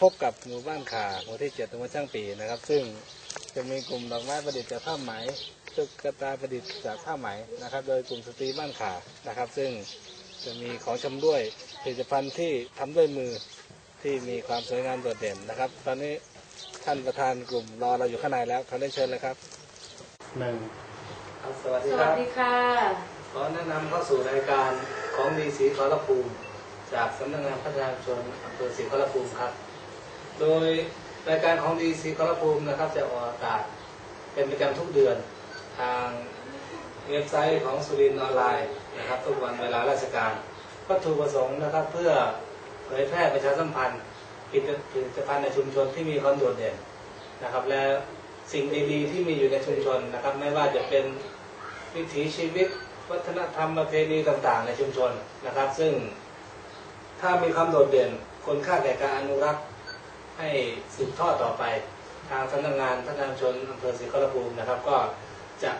พบกับหมู่บ้านขาหมู่ที่เจ็ดตำบลช่างปีนะครับ ซึ่งจะมีกลุ่มดอกไม้ประดิษฐ์จากผ้าไหมตุ๊กตาประดิษฐ์จากผ้าไหมนะครับ โดยกลุ่มสตรีบ้านขานะครับ ซึ่งจะมีของชำด้วยผลิตภัณฑ์ที่ทำด้วยมือที่มีความสวยงามโดดเด่นนะครับ ตอนนี้ท่านประธานกลุ่มรอเราอยู่ข้างในแล้วเขาได้เชิญเลยครับหนึ่งสวัสดีสควัสรับ ดีค่ะ ขอแนะนำเข้าสู่รายการของดีศรีขอรภูมิ จากสำนักงานพัฒนาชุมชนอำเภอศรีขอรภูมิครับ โดยรายการของดีศรีขอรภูมินะครับ จะออกอากาศเป็นประจำทุกเดือนทางเว็บไซต์ของสุรินออนไลน์นะครับ ทุกวันเวลาราชการวัตถุประสงค์นะครับ เพื่อเผยแพร่ประชาสัมพันธ์ผลิตผลิตภัณฑ์ในชุมชนที่มีความโดดเด่นนะครับ และสิ่งดีๆที่มีอยู่ในชุมชนนะครับ ไม่ว่าจะเป็นวิถีชีวิต วัฒนธรรมประเพณีต่างๆ ในชุมชนนะครับ ซึ่งถ้ามีความโดดเด่นคนค่าแก่การอนุรักษ์ ให้สืบทอดต่อไป ทางสำนักงานพัฒนาชุมชนอำเภอศรีขอรภูมินะครับ ก็จะ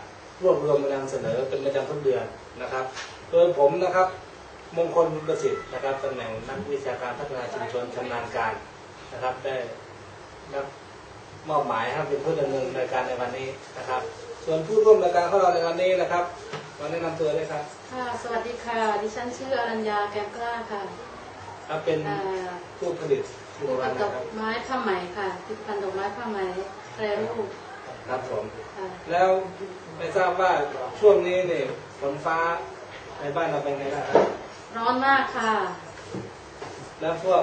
รวบรวมมานำเสนอเป็นประจำทุกเดือนนะครับโดยผมนะครับ มงคลบุญประสิทธิ์นะครับตำแหน่งนักวิชาการพัฒนาชุมชนชำนาญการนะครับ ได้รับมอบหมายให้เป็นผู้ดำเนินรายการในวันนี้นะครับ ส่วนผู้ร่วมรายการของเราในวันนี้นะครับมาแนะนำตัวเลยครับค่ะสวัสดีค่ะ ดิฉันชื่ออรัญญาแก้วกล้าค่ะครับเป็นอ่าผู้ผลิต ผลิผู้ตภักัณบฑ์ดนะอกครับไม้ผ้าไหมค่ะผลิตภัณฑ์ดอกไม้ผ้าไหมแปรรูปครับผมค่ะแล้วไม่ทราบว่าช่วงนี้เนี่ยฝนฟ้าในบ้านเราเป็นไงบ้างครับร้อนมากค่ะแล้วพวก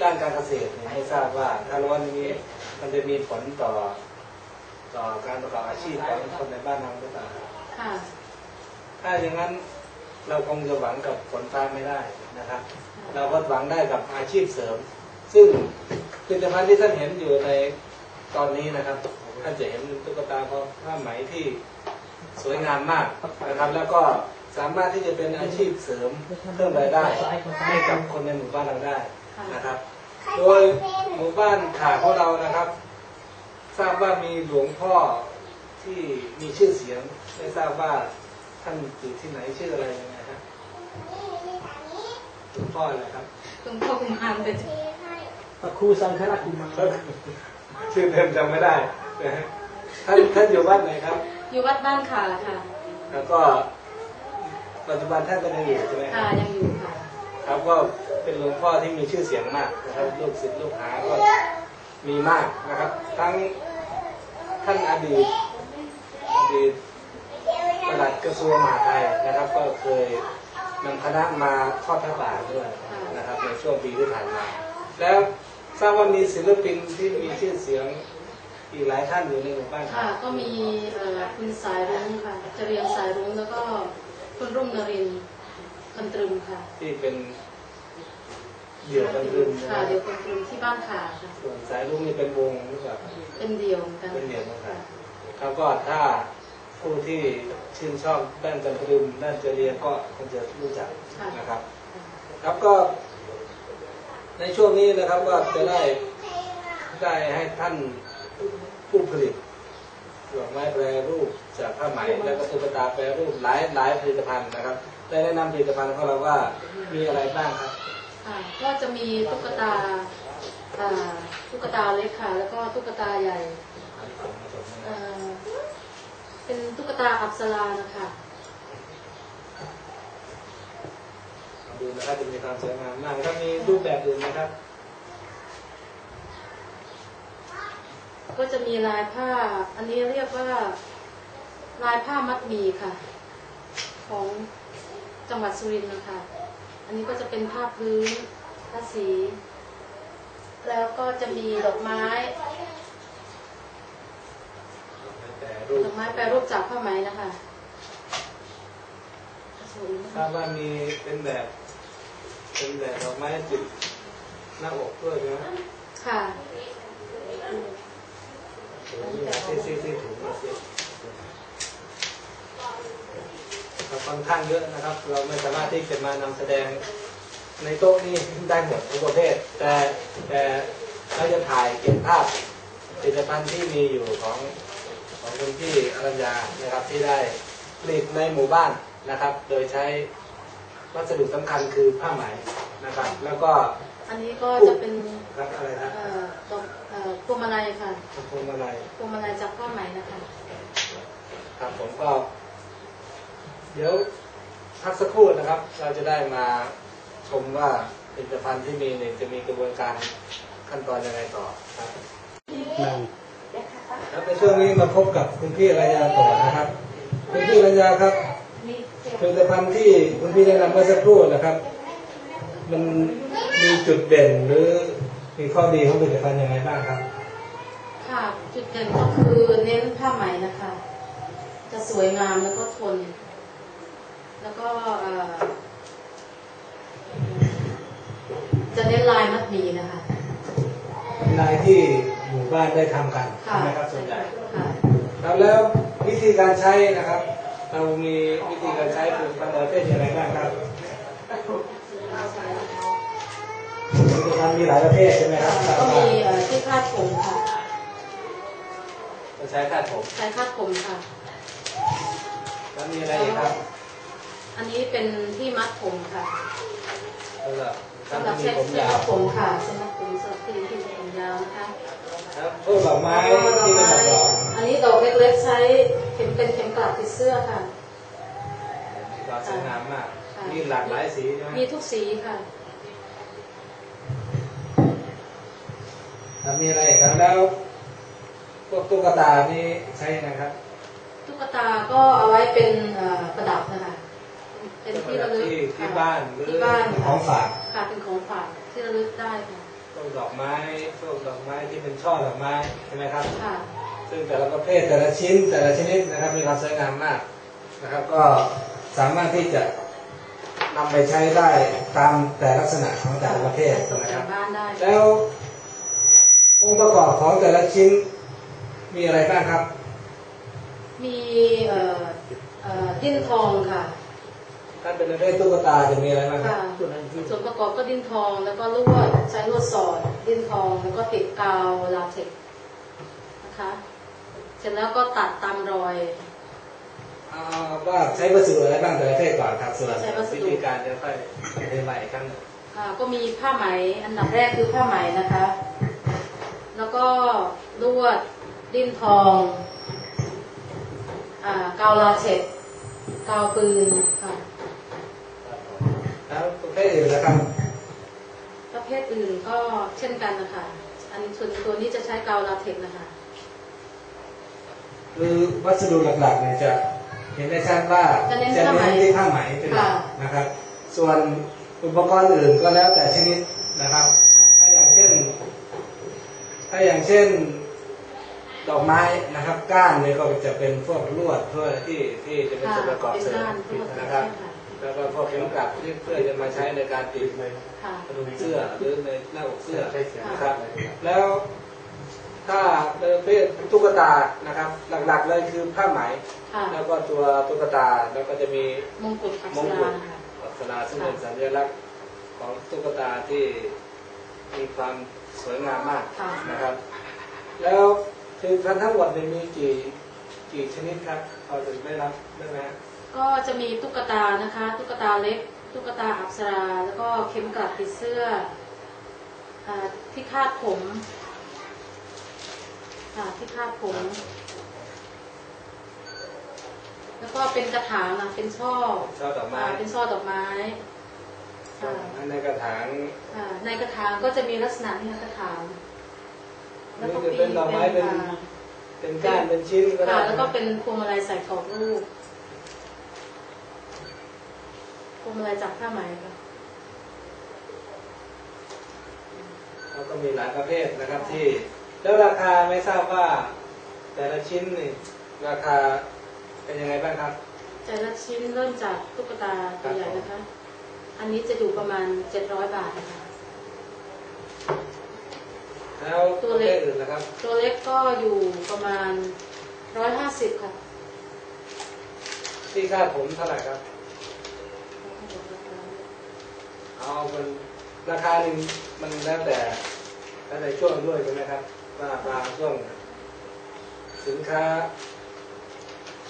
ด้านการเกษตรเนี่ยไม่ทราบว่าถ้าร้อนอย่างนี้มันจะมีผลต่อ ต่อการประกอบอาชีพของคนในบ้านเราหรือเปล่าค่ะถ้าอย่างนั้นเราคงจะหวังกับฝนฟ้าไม่ได้นะครับ เราก็หวังได้กับอาชีพเสริม ซึ่งผลิตภัณฑ์ที่ท่านเห็นอยู่ในตอนนี้นะครับ ท่านจะเห็นตุ๊กตาผ้าไหมที่สวยงามมากนะครับ แล้วก็สามารถที่จะเป็นอาชีพเสริมเพิ่มรายได้ให้กับคนในหมู่บ้านเราได้นะครับ โดยหมู่บ้านขาของเรานะครับ ทราบว่ามีหลวงพ่อที่มีชื่อเสียง ไม่ทราบว่าท่านอยู่ที่ไหนชื่ออะไร หลวงพ่ออะไรครับคุณพ่อคุณมานเป็นพระครูสังฆราชกุมารชื่อเต็มจำไม่ได้นะฮะท่านท่านอยู่วัดไหนครับ อยู่วัดบ้านขาค่ะ แล้วก็ปัจจุบันท่านก็ยังอยู่ใช่ไหมคค่ะรับยังอยู่ค่ะ ครับก็เป็นหลวงพ่อที่มีชื่อเสียงมากนะครับลูกศิษย์ลูกหาก็มีมากนะครับ ทั้งท่านอดีตอดีตปลัดกระทรวงมหาดไทยนะครับ ก็เคย นำคณะมาทอดพระป่าด้วยนะครับในช่วงปีที่ผ่านมา แล้วทราบว่ามีศิลปินที่มีชื่อเสียงอีกหลายท่านอยู่ในหมู่บ้านคค่ะรับก็มีเอ่อคุณสายรุ้งค่ะเจริญสายรุ้งแล้วก็คุณรุ่งนรินทร์คนตรึมค่ะ ที่เป็นเหยื่อกันรึมนะคค่ะรับเดี๋ยวคนตรึมที่บ้านขาค่ะส่วนสายลุงนี่เป็นวงหรือเปล่าเป็นเดี่ยวเหมือนกันเป็นเดี่ยวเหมือนกันครับก็ถ้า ผู้ที่ชื่นชอบด้านการตรึมด้านจะเรียนก็คงจะรู้จักนะครับ ครับก็ ในช่วงนี้นะครับก็จะได้ได้ให้ท่านผู้ผลิตดอกไม้แปรรูปจากผ้าไหมและก็ตุ๊กตาแปรรูปหลายหลายผลิตภัณฑ์นะครับ ได้แนะนำผลิตภัณฑ์ของเราว่ามีอะไรบ้างครับค่ะก็จะมีตุ๊กตาอ่าตุ๊กตาเล็กค่ะ แล้วก็ตุ๊กตาใหญ่เอ่อ เป็นตุ๊กตาอัปสรานะคะดูนะครับจะมีความสวยงามมากแล้วมีรูปแบบอื่นไหมครับ ก็จะมีลายผ้า อันนี้เรียกว่า ลายผ้ามัดหมีค่ะ ของจังหวัดสุรินทร์นะคะ อันนี้ก็จะเป็นผ้าพื้นผ้าสี แล้วก็จะมีดอกไม้แต่ รูปดอกไม้แปรรูปจากผ้าไหมนะคะสวยมากทราบว่ามีเป็นแบบเป็นแบบดอกไม้ติดหน้าอกด้วยนะค่ะนี่นะซีซีซีถุงมาสิครับค่อนข้างเยอะนะครับ เราไม่สามารถที่จะมานำแสดงในโต๊ะนี้ได้หมดทุกประเภท แต่แต่เราจะถ่ายเก็บภาพผลิตภัณฑ์ที่มีอยู่ของของ คุณพี่อรัญญานะครับที่ได้ผลิตในหมู่บ้านนะครับ โดยใช้วัสดุสำคัญคือผ้าไหมนะครับ แล้วก็อันนี้ก็จะเป็นครับอะไรนะเอ่อดอกเอ่อพวงมาลัยค่ะพวงมาลัยพวงมาลัยจากผ้าไหมนะคะครับผมก็ เดี๋ยวพักสักครู่นะครับ เราจะได้มาชมว่าผลิตภัณฑ์ที่มีเนี่ยจะมีกระบวนการขั้นตอนยังไงต่อครับ นั่งแล้วในช่วงนี้มาพบกับคุณพี่ระยาต่อนะครับ คุณพี่ระยาครับผลิตภัณฑ์ที่คุณพี่แนะนำเมื่อสักครู่นะครับ มันมีจุดเด่นหรือมีข้อดีของผลิตภัณฑ์ยังไงบ้างครับ ค่ะจุดเด่นก็คือเน้นผ้าไหมนะคะ จะสวยงามแล้วก็ทน แล้วก็เอ่อจะเน้นลายมัดหมีนะคะนายที่หมู่ บ้านได้ทำกันค่ะใช่ไหมครับส่วนใหญ่ค่ะครับแล้ววิธีการใช้นะครับ เรามีวิธีการใช้ผลิตภัณฑ์ประเภทยังไงบ้างครับผลิตภัณฑ์มีหลายประเภทใช่ไหมครับก็มีเอ่อที่คาดผมค่ะเราใช้คาดผมใช้คาดผมค่ะแล้วมีอะไรอีกครับ อันนี้เป็นที่มัดผมค่ะสำหรับสำหรับที่ใช้มีผมใช้ยาวมัดผมค่ะใช้มัดผมสำหรับที่ที่มีผมยาวนะคะค รับพวกดอกไม้ดอกที่เป็นไม้ดอกดอกอันนี้ดอกเล็กๆใช้เข็มเป็นเข็มกลัดติดเสื้อค่ะดอกสวยงามมาก มีหลากหลายสีใช่ไหมมีทุกสีค่ะแล้วมีอะไรกครับแล้วพวกตุ๊กตานี่ใช้ยังไงครับ ตุ๊กตาก็เอาไว้เป็นประดับนะคะเป็นที่ระลึกที่บ้านหรือของฝากค่ะเป็นของฝากที่ระลึกได้ค่ะ วกดอกไม้พวกดอกไม้ที่เป็นช่อดอกไม้ใช่ไหมครับค่ะซึ่งแต่ละประเภทแต่ละชิ้นแต่ละชนิดนะครับมีความสวยงามมากนะครับ ก็สามารถที่จะนำไปใช้ได้ตามแต่ลักษณะของแต่ละประเภทตกนะคแต่รังบบ้านได้แล้วองค์ประกอบของแต่ละชิ้นมีอะไรบ้างครับ มีเอ่อเอ่อดิ้นทองค่ะ ถ้าเป็นประเภทตุ๊กตาจะมีอะไรบ้างครับค่ะส่วนประกอบก็ดิ้นทองแล้วก็ลวดใช้ลวดสอดดิ้นทองแล้วก็ติดกาวลาเท็กซ์นะคะ เสร็จแล้วก็ตัดตามรอยเอาว่าใช้วัสดุอะไรบ้างแต่ละประเภทก่อนครับส่วนใช้วัสดุวิธีการจะค่อยอธิบายอีกครั้งหนึ่งอ่าก็มีผ้าไหมอันดับแรกคือผ้าไหมนะคะ แล้วก็ลวดดิ้นทองอ่ากาวลาเท็กซ์กาวปืนค่ะแล้ว ประเภทอื่นนะครับ ประเภทอื่นก็เช่นกันนะคะ อันส่วนตัวนี้จะใช้กาวลาเท็กซ์นะคะคือวัสดุหลักๆเนี่ยจะเห็นได้ชัดว่าจะเน้นจะผ้าไหมเน้นที่ผ้าไหมเป็นหลักค่ะนะครับ ส่วนอุปกรณ์อื่นก็แล้วแต่ชนิดนะครับ ถ้าอย่างเช่น ถ้าอย่างเช่นดอกไม้นะครับ ก้านเนี่ยก็จะเป็นพวกลวดเพื่อที่ที่จะเป็นค่ะส่วนประกอบเป็นเสริมด้านทั้งหมดนะครับค่ะ แล้วก็พวกเข็มกลัดที่เพื่อจะมาใช้ในการติดค่ะกระดุมเสื้อหรือในหน้าอกเสื้อใช่ใช่นะครับ แล้วถ้าเป็นประเภทตุ๊กตานะครับ หลักๆเลยคือผ้าไหมค่ะแล้วก็ตัวตุ๊กตาแล้วก็จะมีมงกุฎอักมษงกุราฎค่ะอักษราซึ่งเป็นสัญลักษณ์ของตุ๊กตาที่มีความสวยงามมากค่ะนะครับ แล้วผลิตภัณฑ์ทั้งหมดเนี่ยมีกี่กี่ชนิดครับพอจะได้รับได้ไหมฮะ ก็จะมีตุ๊กตานะคะ ตุ๊กตาเล็ก ตุ๊กตาอักษรา แล้วก็เข็มกลัดติดเสื้ออ่าที่คาดผมค่ะที่คาดผม แล้วก็เป็นกระถางนะเป็นช่อช่อดอกไม้อ่าเป็นช่อดอกไม้ค่ะอันในกระถางอ่าในกระถางก็จะมีลักษณะนี้กระถางแล้วก็นี่จะเป็นดอกไม้เป็นอ่าเป็นก้านเป็นชิ้นก็ได้ค่ะนะแล้วก็เป็นพวงมาลัยใส่กรอบรูปพ วงมาลัยจากผ้าไหมค่ะแล้วก็มีหลายประเภทนะครับที่ แล้วราคาไม่ทราบว่า แต่ละชิ้นนี่ราคาเป็นยังไงบ้างครับ แต่ละชิ้นเริ่มจากตุ๊กตาตัวใหญ่นะคะ อันนี้จะอยู่ประมาณ700บาทนะคะ แล้วตัปวระเล็เภกทอื่นนะครับ ตัวเล็กก็อยู่ประมาณ150ค่ะ ที่คาดผมเท่าไหร่ครับ เอามันราคาหนึ่งมันแล้วแต่แล้วแต่ช่วงด้วยใช่ไหมครับว่าบางช่วงสินค้า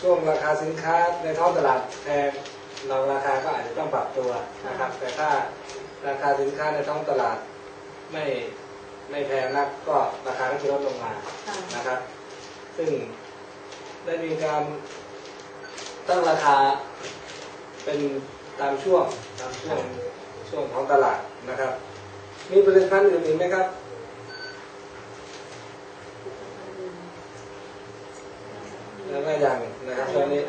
ช่วงราคาสินค้าในท้องตลาดแพงเราราคาก็อาจจะต้องปรับตัวนะครับ แต่ถ้าราคาสินค้าในท้องตลาดไม่ไม่แพงนักก็ราคาก็จะลดลงมานะครับ ซึ่งได้มีการตั้งราคาเป็นตามช่วงตามช่วง ช่วงของตลาดนะครับ มีผลิตภัณฑ์อื่นอีกไหมครับแล้วก็ยังนะครับตอนนี้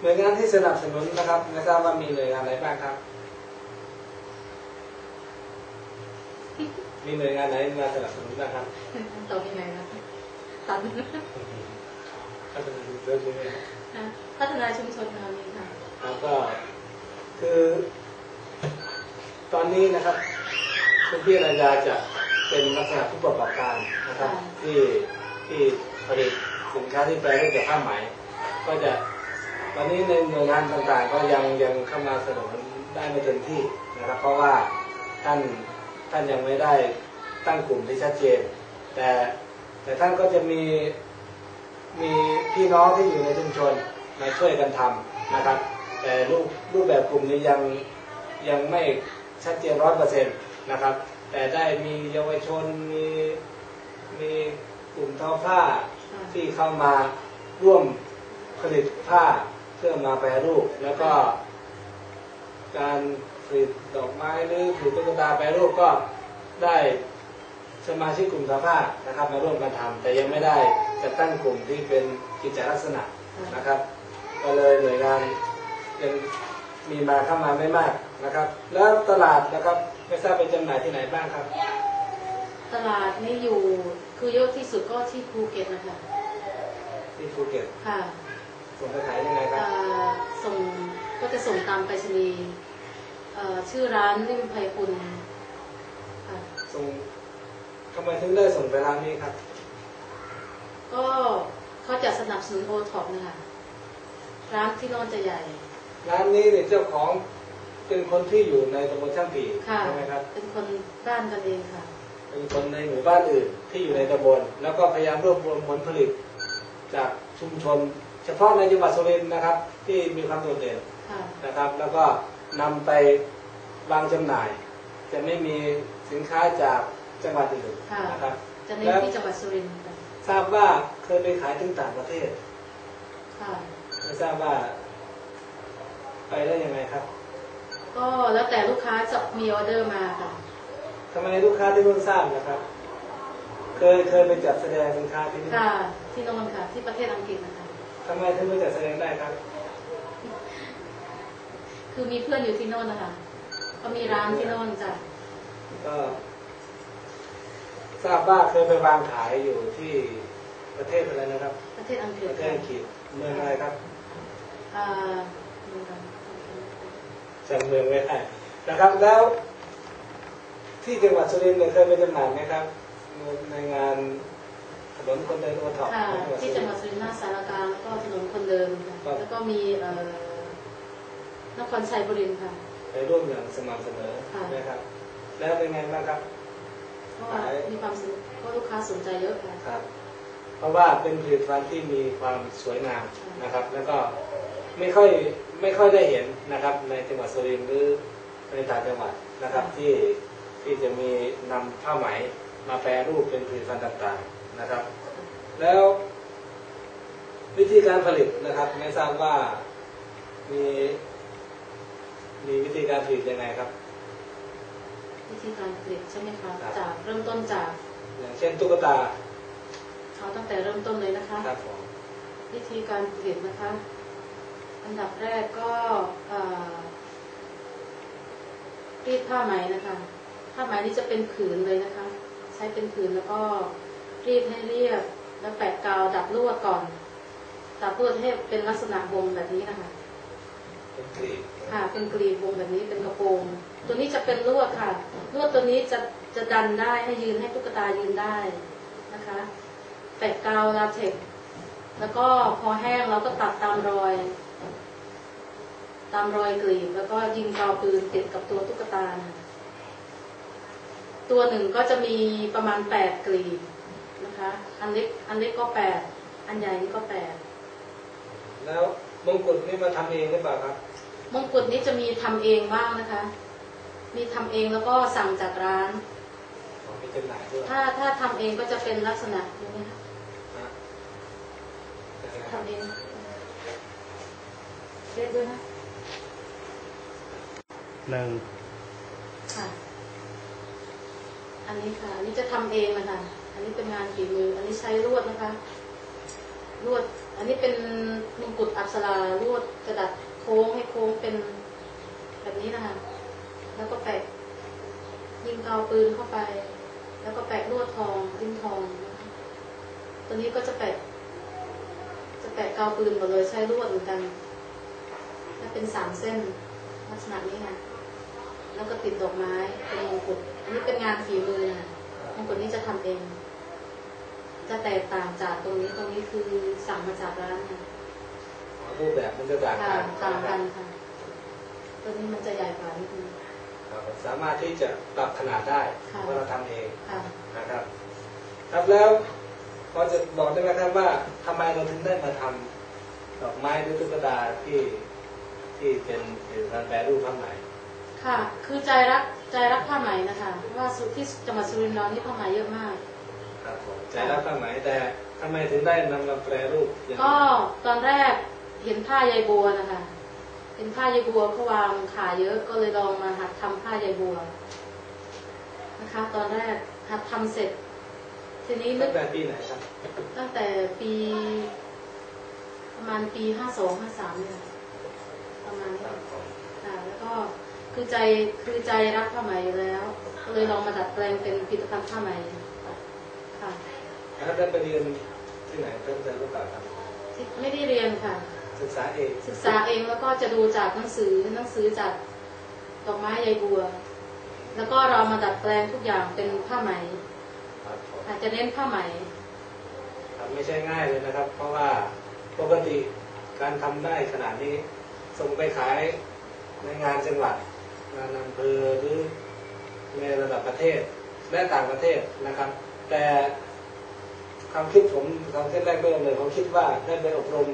หน่วยงานที่สนับสนุนนะครับไม่ทราบว่ามีหน่วยงานอะไรบ้างครับ มีหน่วยงานไหนมาสนับสนุนบ้างครับตอบยังไงนะตัดถ้าเป็นเรื่องนี้นะพัฒนาชุมชนค่ะมีค่ะครับก็คือ ตอนนี้นะครับคุณพี่รัญญาจะเป็นลักษณะผู้ประกอบการนะครับ ที่ที่ผลิตสินค้าที่แปลรูปจากผ้าไหม ก็จะตอนนี้ในหน่วยงานต่างๆ ก็ยังยังเข้ามาสนับสนุนได้ไม่เต็มที่นะครับ เพราะว่าท่านท่านยังไม่ได้ตั้งกลุ่มที่ชัดเจน แต่แต่ท่านก็จะมีมีพี่น้องที่อยู่ในชุมชนมาช่วยกันทำนะครับ แต่รูปรูปแบบกลุ่มนี้ยังยังไม่ ชัดเจนร้อยเปอร์เซ็นต์นะครับ แต่ได้มีเยาวชนมีมีกลุ่มทอผ้าที่เข้ามาร่วมผลิตผ้าเพื่อมาแปรรูป แล้วก็ การผลิตดอกไม้หรือผลิตตุ๊กตาแปรรูปก็ได้สมาชิกกลุ่มทอผ้านะครับ มาร่วมกันทำแต่ยังไม่ได้จะตั้งกลุ่มที่เป็นกิจลักษณะนะครับ ก็เลยหน่วยงานยังมีมาเข้ามาไม่มาก นะครับ แล้วตลาดนะครับไม่ทราบเป็นจำหน่ายที่ไหนบ้างครับ ตลาดนี่อยู่คือเยอะที่สุดก็ที่ภูเก็ตนะคะที่ภูเก็ตค่ะส่งไปขายยังไงครับเอ่อส่งก็จะส่งตามไปรษณีย์เอ่อชื่อร้านริมไพคุณค่ะส่งทำไมถึงได้ส่งไปร้านนี้ครับ ก็เขาจะสนับสนุนโอท็อปนะคะร้านที่โนอนจะใหญ่ ร้านนี้เนี่ยเจ้าของ เป็นคนที่อยู่ในตำบลช่างผีค่ะใช่ไหมครับ เป็นคนบ้านกันเองค่ะ เป็นคนในหมู่บ้านอื่นที่อยู่ในตำบลแล้วก็พยายามรวบรวมผลผลิต จากชุมชน เฉพาะในจังหวัดสุรินทร์นะครับ ที่มีความโดดเด่นค่ะนะครับ แล้วก็นำไปวางจำหน่าย จะไม่มีสินค้าจากจังหวัดอื่นค่ะนะครับจะเน้นที่จังหวัดสุรินทร์ค่ะทราบว่าเคยไปขายถึงต่างประเทศค่ะไม่ทราบว่าไปได้ยังไงครับ ก็แล้วแต่ลูกค้าจะมีออเดอร์มาค่ะทำไมลูกค้าที่เพิ่งทราบนะครับ เคยเคยไปจัดแสดงสินค้าที่นี่ค่ะ ที่โนอนค่ะ ที่ประเทศอังกฤษนะคะทำไมถึงไปจัดแสดงได้ครับ คือมีเพื่อนอยู่ที่โน่นนะคะก็มีร้านที่โน่นจ้ะก็ทราบว่าเคยไปวางขายอยู่ที่ประเทศอะไรนะครับ ประเทศอังกฤษประเทศอังกฤษเมืองอะไรครับ อ่าดูกัน จำเมืองไม่ได้นะครับ แล้วที่จังหวัดสุรินทร์เนี่ยเคยไปจำหน่ายไหมครับ ในงานถนนคนเดินโอท็อปค่ะของที่จังหวัดสุรินทร์หน้าสารกลางแล้วก็ถนนคนเดินค่ะครับแล้วก็มีเอ่อนครชัยบุรีค่ะไปร่วมอย่างสม่ำเสมอค่ะนะครับ แล้วเป็นไงบ้างครับก็มีความสนก็ลูกค้าสนใจเยอะค่ะครับ เพราะว่าเป็นผลิตภัณฑ์ที่มีความสวยงามนะครับ แล้วก็ไม่ค่อย ไม่ค่อยได้เห็นนะครับ ในจังหวัดสุรินทร์หรือในต่างจังหวัดนะครับ ที่ที่จะมีนำผ้าไหมมาแปรรูปเป็นผลิตภัณฑ์ต่างๆนะครับ แล้ววิธีการผลิตนะครับ ไม่ทราบว่ามีมีวิธีการผลิตยังไงครับ วิธีการผลิตใช่ไหมคะครับจากเริ่มต้นจาก อย่างเช่นตุ๊กตาเอาตั้งแต่เริ่มต้นเลยนะคะ ครับผมวิธีการผลิตนะคะ อันดับแรกก็เอ่อรีดผ้าไหมนะคะ ผ้าไหมนี่จะเป็นผืนเลยนะคะ ใช้เป็นผืนแล้วก็รีดให้เรียบ แล้วแปะกาวดับลวดก่อน ดับลวดให้เป็นลักษณะวงแบบนี้นะคะเป็นกรีบค่ะเป็นกรีบวงแบบนี้เป็นกระโปรงตัวนี้จะเป็นลวดค่ะ ลวดตัวนี้จะจะดันได้ให้ยืนให้ตุ๊กตายืนได้นะคะ แปะกาวลาเทกซ์แล้วก็พอแห้งเราก็ตัดตามรอย ตามรอยกรีบแล้วก็ยิงกาวปืนติดกับตัวตุ๊กตานะตัวหนึ่งก็จะมีประมาณแปดกรีบนะคะ อันเล็กอันเล็กก็แปดอันใหญ่นี่ก็แปดแล้วมงกุฎนี่มาทำเองหรือเปล่าครับมงกุฎนี้จะมีทำเองบ้างนะคะทมีทำเองแล้วก็สั่งจากร้านของมีจำหน่ายด้วยถ้าถ้าทำเองก็จะเป็นลักษณะอย่างนี้ค่ะนะทำเองเรียกด้วยนะ หนึ่งค่ะ อันนี้ค่ะ อันนี้จะทำเองนะคะ อันนี้เป็นงานฝีมือ อันนี้ใช้ลวดนะคะลวด อันนี้เป็นมงกุฎอัปสราลวดกระดัดโค้งให้โค้งเป็นแบบนี้นะคะ แล้วก็แปะยิงกาวปืนเข้าไป แล้วก็แปะลวดทองริมทองนะคะตัวนี้ก็จะแปะ จะแปะกาวปืนหมดเลยใช้ลวดเหมือนกัน และเป็นสามเส้นลักษณะนี้ค่ะ แล้วก็ติดดอกไม้เป็นมงกุฎอันนี้เป็นงานฝีมือนะมงกุฎนี้จะทำเอง จะแตกต่างจากตรงนี้ตรงนี้คือสั่งมาจากร้านค่ะรูปแบบมันจะต่างค่ะกันต่างกันค่ะตัวนี้มันจะใหญ่กว่านิดนึงครับสามารถที่จะปรับขนาดได้ค่ะเพราะเราทำเองค่ะนะครับ ครับแล้วพอจะบอกได้ไหมครับว่าทำไมเราถึงได้มาทำดอกไม้หรือตุ๊กตาที่ที่เป็นเป็นการแปรรูปผ้าไหม ค่ะ คือใจรักใจรักผ้าไหมนะคะเพราะว่าสุที่จังหวัดสุรินทร์เรานี่ผ้าไหมเยอะมาก ครับผมใจรักผ้าไหมแต่ทำไมถึงได้นำมาแปรรูปอย่างนี้ก็ตอนแรกเห็นผ้าใยบัวนะคะเห็นผ้าใยบัวเขาวางขายเยอะก็เลยลองมาหัดทำผ้าใยบัวนะคะ ตอนแรกหัดทำเสร็จ ทีนี้นึตั้กงแต่ปีไหนครับ ตั้งแต่ปีประมาณปีห้าสองห้าสามเนี่ยประมาณนี้ครับผมค่ะแล้วก็ คือใจคือใจรักผ้าไหมอยู่แล้ว ก็เลยลองมาดัดแปลงเป็นผลิตภัณฑ์ผ้าไหมค่ะแล้วได้ไปเรียนที่ไหนเพิ่มเติมหรือเปล่าครับที่ไม่ได้เรียนค่ะ ศึกษาเอง ศึกษาเองแล้วก็จะดูจากหนังสือหนังสือจากดอกไม้ใยบัว แล้วก็เรามาดัดแปลงทุกอย่างเป็นผ้าไหมครับผมอาจจะเน้นผ้าไหมครับไม่ใช่ง่ายเลยนะครับ เพราะว่าปกติการทำได้ขนาดนี้ส่งไปขายในงานจังหวัด งานอำเภอหรือในระดับประเทศและต่างประเทศนะครับ แต่ความคิดผมความคิดแรกเริ่มเลยผมคิดว่าได้ไปอบรม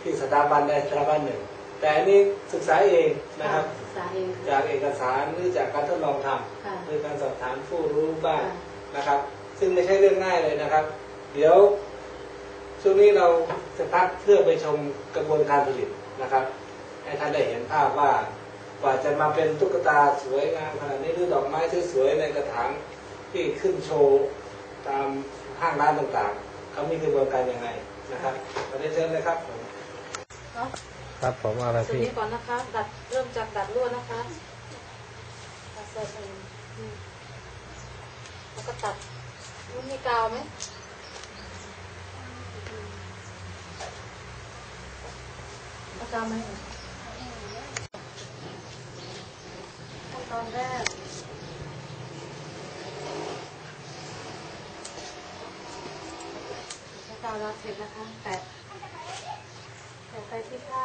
ที่สถาบันใดสถาบันหนึ่ง แต่อันนี้ศึกษาเองนะครับศึกษาเองค่ะจากเอกสารหรือจากการทดลองทำค่ะโดยการสอบถามผู้รู้บ้างค่ะนะครับ ซึ่งไม่ใช่เรื่องง่ายเลยนะครับ เดี๋ยวช่วงนี้เราจะพักเพื่อไปชมกระบวนการผลิตนะครับ ให้ท่านได้เห็นภาพว่า กว่าจะมาเป็นตุ๊กตาสวยงามขนาดนี้หรือดอกไม้สวยๆในกระถางที่ขึ้นโชว์ตามห้างร้านต่างๆเขามีกระบวนการยังไงนะครับขอได้เชิญเลยครับผมเนาะครับผมเอาละจุดพี่นี้ก่อนนะคะ ดัดเริ่มจากดัดลวดนะคะตัดเสร็จเองอืมแล้วก็ตัดมันมีกาวไหมเอากาวไหมขั้น ตอนแรกใช้กาวลาเทปนะคะแปะแปะไปที่ผ้า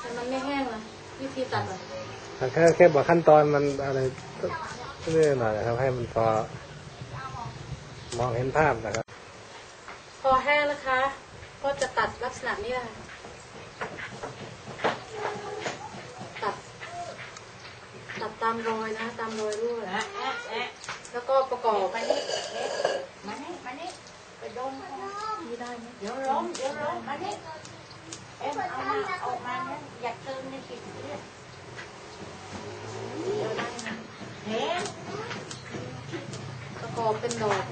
แต่มันไม่แห้งนะวิธีตัดอะแต่แค่แค่บอกขั้นตอนมันอะไรเรื่อยหน่อยนะครับให้มันพอ องเห็นภาพนะครับ พอแห้งนะคะ ก็จะตัดลักษณะนี้แหละค่ะตัด ตัดตามรอยนะ ตามรอยลวดแอะแอะแล้วก็ประกอบไปนี่มานี่มานี่ไปโดนนี่ได้ไหมเดี๋ยวล้มเดี๋ยวล้มมานี่เอ็มเอามาออกมาเนี่ยอยากเติมในปิดเลือดเดี๋ยวได้นะเฮ้ยประกอบเป็นดอก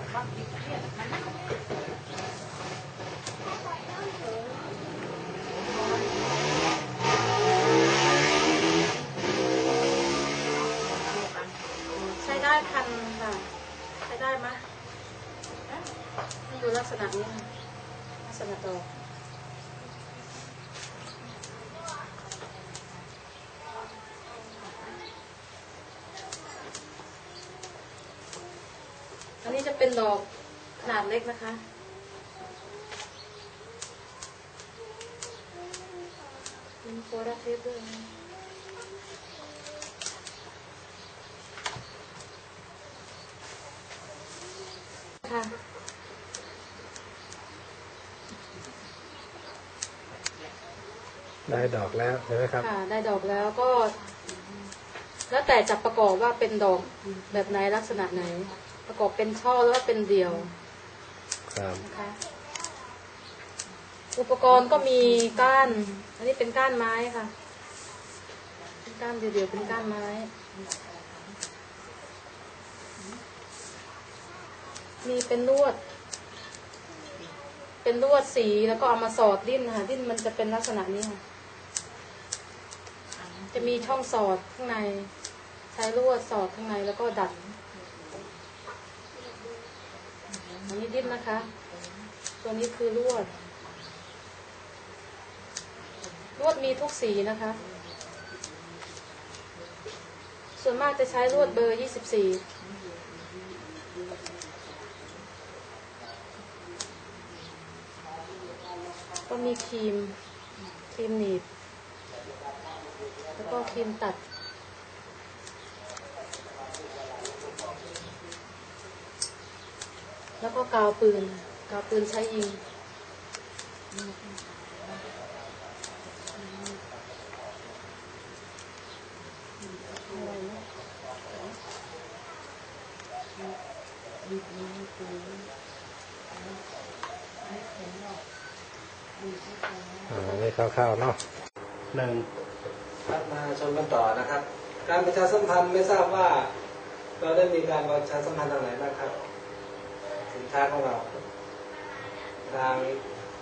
็นดอกขนาดเล็กนะคะค่ะได้ดอกแล้วใช่ไหมครับค่ะได้ดอกแล้วก็ แล้วแต่จับประกอบว่าเป็นดอกแบบไหนลักษณะไหน ประกอบเป็นช่อหรือว่าเป็นเดี่ยวครับนะคะอุปกรณ์ก็มีก้าน อันนี้เป็นก้านไม้ค่ะ เป็นก้านเดี่ยวๆเป็นก้านไม้มีเป็นลวด เป็นลวดสีแล้วก็เอามาสอดดิ้นค่ะ ดิ้นมันจะเป็นลักษณะนี้ค่ะ จะมีช่องสอดข้างใน ใช้ลวดสอดข้างในแล้วก็ดัด อันนี้ดิ้นนะคะ ตัวนี้คือลวด ลวดมีทุกสีนะคะ ส่วนมากจะใช้ลวดเบอร์ 24ก็มีครีม ครีมหนีบ แล้วก็ครีมตัด แล้วก็กาวปืนกาวปืนใช้ยิงอ่านี่คร่าวๆเนาะหนึ่งครับมาชมกันต่อนะครับ การประชาสัมพันธ์ไม่ทราบว่า เราได้มีการประชาสัมพันธ์ทางไหนบ้างครับ สินค้าของเรา ทาง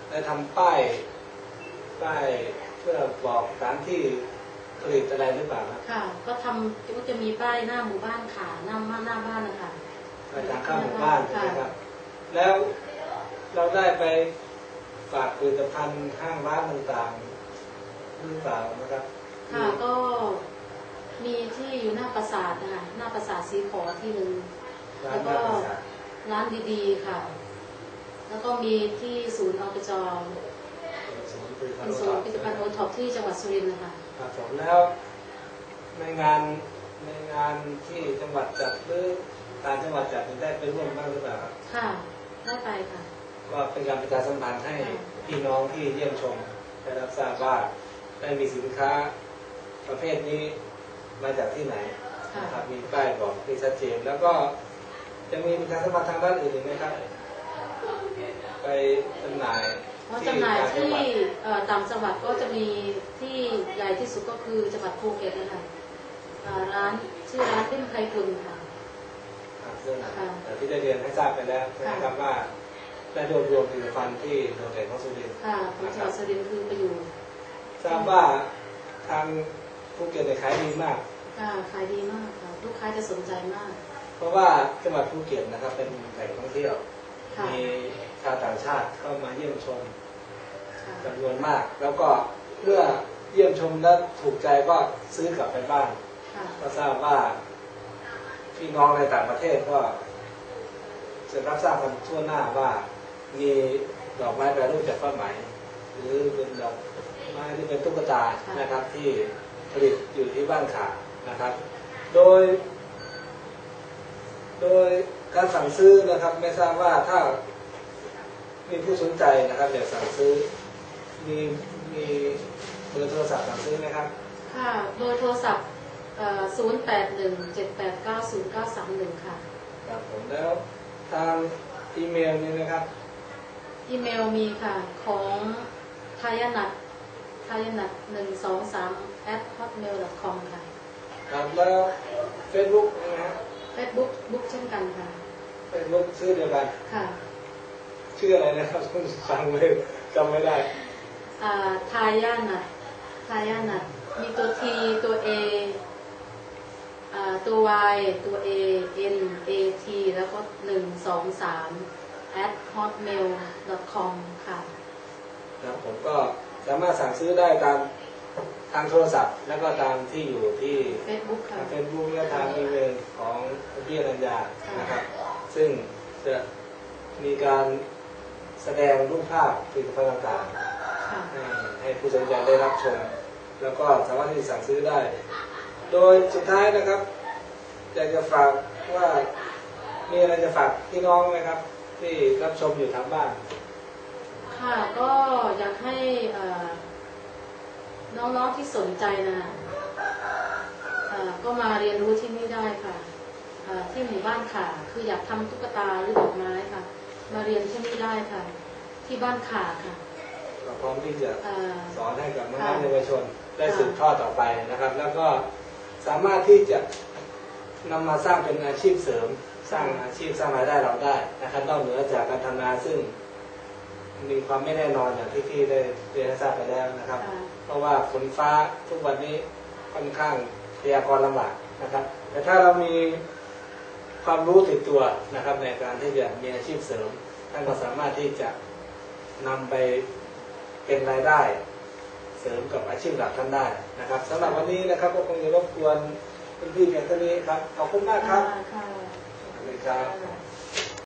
ได้ทำป้ายป้ายเพื่อบอกสถานที่ผลิตอะไรหรือเปล่าครับค่ะ ก็ทำก็จะมีป้ายหน้าหมู่บ้านขาหน้าหน้าบ้านนะคะไปทางเข้าหมู่บ้านใช่ไหมครับ แล้วเราได้ไปฝากผลิตภัณฑ์ห้างร้านต่างๆหรือเปล่านะครับ ค่ะก็มีที่อยู่หน้าปราสาทนะคะหน้าปราสาทสีขอที่หนึ่งร้านบ้านต่าง ร้านดีๆค่ะ แล้วก็มีที่ศูนย์อปจๆศูนย์ผลิตภัณเป็นฑ์ศูนย์ผลิตภัณฑ์โอท็อปที่จังหวัดสุรินทร์นะคะครับผมแล้วในงานในงานที่จังหวัดจัดหรือต่างจังหวัดจัดได้ไปร่วมบ้างหรือเปล่าครับค่ะได้ไปค่ะ ก็เป็นการประชาสัมพันธ์ให้พี่น้องที่เยี่ยมชมได้รับทราบว่าได้มีสินค้าประเภทนี้มาจากที่ไหนค่ะนะครับมีป้ายบอกที่ชัดเจนแล้วก็ จะมีประชาสัมพันธ์ทางด้านอื่นอีกไหมครับ ไปจำหน่ายเพราะจำหน่ายต่งจังที่หวัดเอ่อต่างจังหวัดก็จะมีที่ใหญ่ที่สุดก็คือจังหวัดภูเก็ตนะคะอ่าร้านชื่อร้านติ้มไคกุลค่ะครับซึ่งค่ะแต่ที่ได้เรียนให้ทราบไปแล้วนะครับว่าได้รวบรวมผลิตภัณฑ์ที่โดดเด่นของสุรินทร์ค่ะของจังหวัดสุรินทร์คือไปอยู่ ทราบว่าทางภูเก็ตเนี่ยขายดีมากค่ะขายดีมากค่ะลูกค้าจะสนใจมาก เพราะว่าจังหวัดภูเก็ตนะครับ เป็นแหล่งท่องเที่ยวค่ะมีชาวต่างชาติเข้ามาเยี่ยมชมค่ะจำนวนมาก แล้วก็เมื่อเยี่ยมชมแล้วถูกใจก็ซื้อกลับไปบ้านค่ะก็ทราบว่าพี่น้องในต่างประเทศก็จะรับทราบกันทั่วหน้าว่ามีดอกไม้แปรรูปจากผ้าไหม หรือเป็นดอกไม้ที่เป็นตุ๊กตานะครับที่ผลิตอยู่ที่บ้านขานะครับ โดย โดยการสั่งซื้อนะครับ ไม่ทราบว่าถ้ามีผู้สนใจนะครับอยากสั่งซื้อ มีมีเบอร์โทรศัพท์สั่งซื้อไหมครับ ค่ะเบอร์โทรศัพท์ศูนย์แปดหนึ่งเจ็ดแปดเก้าศูนย์เก้าสามหนึ่งค่ะ ครับผมแล้วทางอีเมลนี่นะครับ อีเมลมีค่ะของทายนัททายนัทหนึ่งสองสาม at hotmail com ค่ะ ครับแล้วเฟซบุ๊กนะฮะ Facebook บุ๊กเช่นกันค่ะเฟซบุ๊กชื่อเดียวกัน ค่ะ ชื่ออะไรนะครับผมฟังไม่จำไม่ได้ อ่าทายานัททายานัทมีตัว T ตัว A อ่าตัว Y ตัว A N A T แล้วก็หนึ่งสองสาม at hotmail com ค่ะครับผมก็สามารถสั่งซื้อได้ตาม ทางโทรศัพท์ แล้วก็ตามที่อยู่ที่ Facebook ค่ะทางเฟซบุ๊กและทางอีเมลของคุณพี่อนัญญานะครับ ซึ่งจะมีการแสดงรูปภาพผลิตภัณฑ์ต่างๆค่ะให้ให้ผู้สนใจได้รับชม แล้วก็สามารถที่จะสั่งซื้อได้ โดยสุดท้ายนะครับอยากจะฝากว่ามีอะไรจะฝากพี่น้องไหมครับ ที่รับชมอยู่ทางบ้าน ค่ะก็อยากให้เอ่อ น้องๆที่สนใจนะเอ่อก็มาเรียนรู้ที่นี่ได้ค่ะเอ่อที่หมู่บ้านขาคืออยากทำตุ๊กตาหรือดอกไม้ค่ะ มาเรียนที่นี่ได้ค่ะ ที่บ้านขาค่ะเราพร้อมที่จะเอ่อสอนให้กับน้องค่ะๆเยาวชน ได้ค่ะสืบทอดต่อไปนะครับ แล้วก็สามารถที่จะนำมาสร้างเป็นอาชีพเสริม สร้างอาชีพสร้างรายได้เราได้นะครับนอกเหนือจากการทำนาซึ่งมีความไม่แน่นอนอย่างที่พี่ได้เรียนให้ทราบไปแล้วนะครับค่ะ เพราะว่าฝนฟ้าทุกวันนี้ค่อนข้างพยากรณ์ลำบากนะครับ แต่ถ้าเรามีความรู้ติดตัวนะครับ ในการที่จะมีอาชีพเสริมท่านก็สามารถที่จะนำไปเป็นรายได้ เสริมกับอาชีพหลักท่านได้นะครับสำหรับวันนี้นะครับก็คงจะรบกวนคุณพี่เพียงเท่านี้ครับขอบคุณมากครับค่ะสวัสดีครับค่ะ